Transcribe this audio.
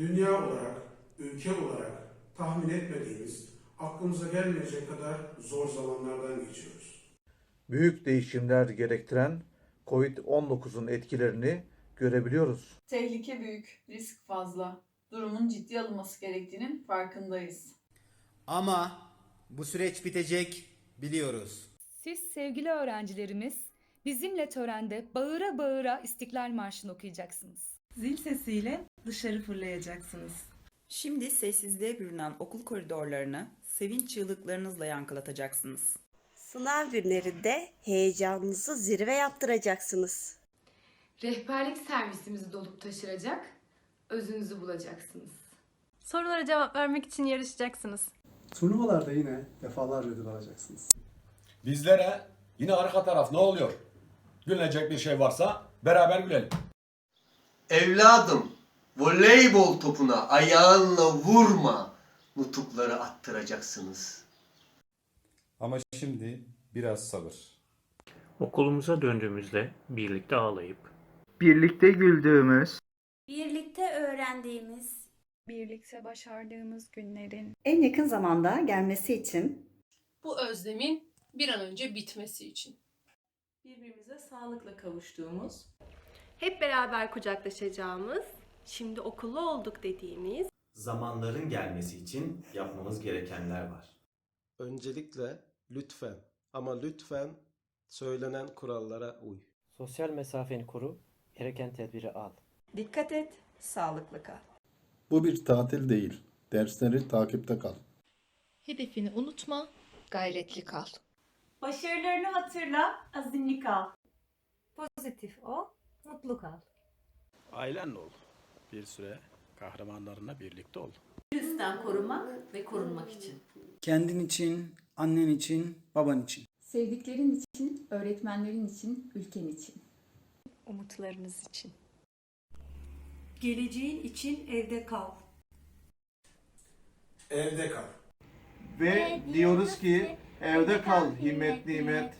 dünya olarak, ülke olarak tahmin etmediğimiz, aklımıza gelmeyecek kadar zor zamanlardan geçiyoruz. Büyük değişimler gerektiren COVID-19'un etkilerini görebiliyoruz. Tehlike büyük, risk fazla. Durumun ciddi alınması gerektiğinin farkındayız. Ama bu süreç bitecek biliyoruz. Siz sevgili öğrencilerimiz bizimle törende bağıra bağıra İstiklal Marşı'nı okuyacaksınız. Zil sesiyle dışarı fırlayacaksınız. Şimdi sessizliğe bürünen okul koridorlarını sevinç çığlıklarınızla yankılatacaksınız. Sınav günlerinde heyecanınızı zirve yaptıracaksınız. Rehberlik servisimizi dolup taşıracak, özünüzü bulacaksınız. Sorulara cevap vermek için yarışacaksınız. Turnuvalarda yine defalarca ödül alacaksınız. Bizlere yine arka taraf ne oluyor? Gülünecek bir şey varsa beraber gülelim. Evladım, voleybol topuna ayağınla vurma. Nutukları attıracaksınız. Ama şimdi biraz sabır. Okulumuza döndüğümüzde birlikte ağlayıp, Birlikte güldüğümüz, Birlikte öğrendiğimiz, Birlikte başardığımız günlerin En yakın zamanda gelmesi için Bu özlemin bir an önce bitmesi için. birbirimize sağlıkla kavuştuğumuz, Hep beraber kucaklaşacağımız, şimdi okullu olduk dediğimiz Zamanların gelmesi için yapmamız gerekenler var. Öncelikle lütfen ama lütfen söylenen kurallara uy. sosyal mesafeni koru, gereken tedbiri al. Dikkat et, sağlıklı kal. Bu bir tatil değil. Dersleri takipte kal. hedefini unutma, gayretli kal. başarılarını hatırla, azimli kal. Pozitif ol, mutlu kal. Ailenle ol. Bir süre kahramanlarına birlikte ol. Virüsten korumak ve korunmak için. Kendin için, annen için, baban için. Sevdiklerin için, öğretmenlerin için, ülken için. Umutlarınız için. Geleceğin için evde kal. Evde kal. ve diyoruz ki evde kal himmet nimet,